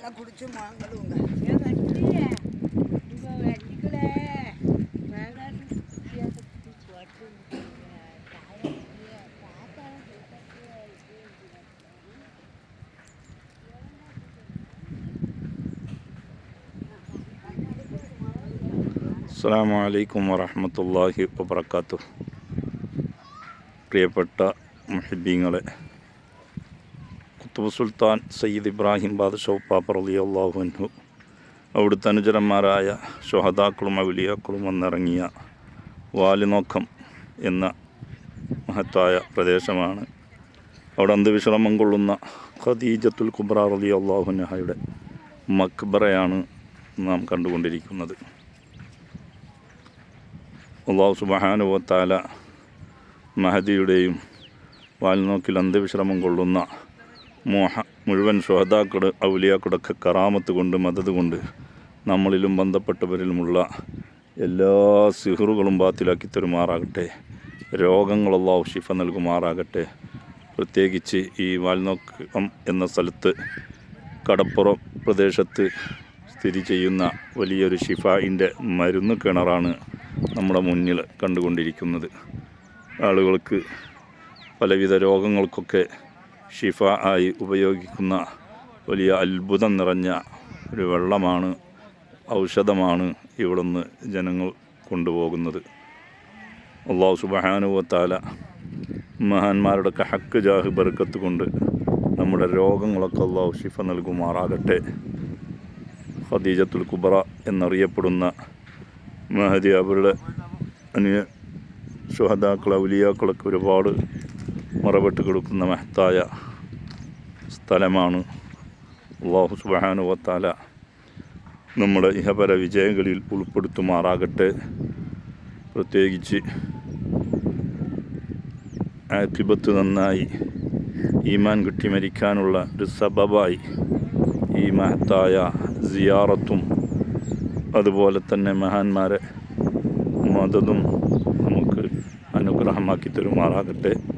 பாலை குடிச்சு மாங்களுங்க ஏன் வட்டி இங்கே வட்டிக்கல வேண்டாம் போட்டு അസ്സാം വലൈക്കും വറഹമത്തല്ലാഹി വബർക്കാത്തു പ്രിയപ്പെട്ട മുഹിബീങ്ങളെ കുത്തുബ് സുൽത്താൻ സയ്യിദ് ഇബ്രാഹിം ബാദഷോ പാപ്പർ അലി അള്ളാഹുൻഹു അവിടുത്തെ അനുചരന്മാരായ ഷൊഹദാക്കളും അവലിയാക്കളും വന്നിറങ്ങിയ വാലിനോക്കം എന്ന മഹത്തായ പ്രദേശമാണ്. അവിടെ അന്ധവിശ്രമം കൊള്ളുന്ന ഖദീജത്തുൽ കുബ്ര അലി അള്ളാഹുനഹയുടെ മക്ബറയാണ് നാം കണ്ടുകൊണ്ടിരിക്കുന്നത്. അള്ളാഹു സുബഹാനുവത്താല മഹദിയുടെയും വാൽനോക്കിൽ അന്ധവിശ്രമം കൊള്ളുന്ന മോഹ മുഴുവൻ ശ്രോതാക്കൾ ഔലിയാക്കളുടെയൊക്കെ കറാമത്ത് കൊണ്ട് മദത് കൊണ്ട് നമ്മളിലും ബന്ധപ്പെട്ടവരിലുമുള്ള എല്ലാ സിഹറുകളും ബാത്തിലാക്കി തരുമാറാകട്ടെ. രോഗങ്ങൾ അള്ളാഹു ഷിഫ നൽകുമാറാകട്ടെ. പ്രത്യേകിച്ച് ഈ വാൽനോക്കം എന്ന സ്ഥലത്ത് കടപ്പുറം പ്രദേശത്ത് സ്ഥിതി ചെയ്യുന്ന വലിയൊരു ഷിഫായിന്റെ മരുന്ന് കിണറാണ് നമ്മുടെ മുന്നിൽ കണ്ടുകൊണ്ടിരിക്കുന്നത്. ആളുകൾക്ക് പലവിധ രോഗങ്ങൾക്കൊക്കെ ഷിഫ ആയി ഉപയോഗിക്കുന്ന വലിയ അത്ഭുതം നിറഞ്ഞ ഒരു വെള്ളമാണ് ഔഷധമാണ് ഇവിടുന്ന് ജനങ്ങൾ കൊണ്ടുപോകുന്നത്. അള്ളാഹു സുബഹാനുവത്താല മഹാന്മാരുടെ ഹക്ക് ജാഹ് ബർക്കത്ത് കൊണ്ട് നമ്മുടെ രോഗങ്ങളൊക്കെ അള്ളാഹു ഷിഫ നൽകുമാറാകട്ടെ. ഖദീജത്തുൽ കുബറ എന്നറിയപ്പെടുന്ന മഹദി അവരുടെ അനിയ സുഹദാക്കൾ ഔലിയാക്കളൊക്കെ ഒരുപാട് മറവിട്ട് കൊടുക്കുന്ന മഹത്തായ സ്ഥലമാണ്. അള്ളാഹു സുബാനുവത്താല നമ്മുടെ ഇഹപര വിജയങ്ങളിൽ ഉൾപ്പെടുത്തുമാറാകട്ടെ. പ്രത്യേകിച്ച് ആക്കിബത്ത് നന്നായി ഈമാൻ കിട്ടി മരിക്കാനുള്ള ഒരു സബബായി ഈ മഹത്തായ സിയാറത്തും അതുപോലെ തന്നെ മഹാന്മാരെ മതതും നമുക്ക് അനുഗ്രഹമാക്കി തരുമാറാകട്ടെ.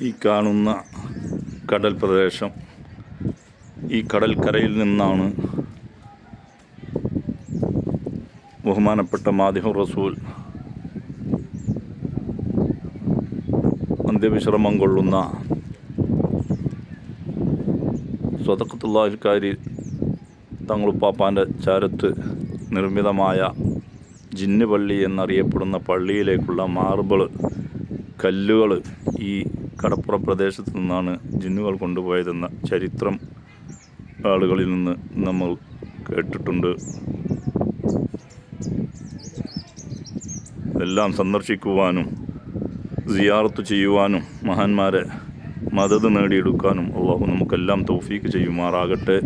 ഈ കാണുന്ന കടൽ പ്രദേശം ഈ കടൽക്കരയിൽ നിന്നാണ് ബഹുമാനപ്പെട്ട മാധ്യമ റസൂൽ അന്ത്യവിശ്രമം കൊള്ളുന്ന സ്വതക്കത്തുള്ളാഹിക്കാരി തങ്ങളുപ്പാപ്പാന്റെ ചാരത്ത് നിർമ്മിതമായ ജിന്നുപള്ളി എന്നറിയപ്പെടുന്ന പള്ളിയിലേക്കുള്ള മാർബിൾ കല്ലുകൾ ഈ കടപ്പുറ പ്രദേശത്തു നിന്നാണ് ജിന്നുകൾ കൊണ്ടുപോയതെന്ന ചരിത്രം ആളുകളിൽ നിന്ന് നമ്മൾ കേട്ടിട്ടുണ്ട്. എല്ലാം സന്ദർശിക്കുവാനും സിയാറത്ത് ചെയ്യുവാനും മഹാന്മാരെ മദത് നേടിയെടുക്കാനും അള്ളാഹു നമുക്കെല്ലാം തൗഫീക്ക് ചെയ്യുമാറാകട്ടെ.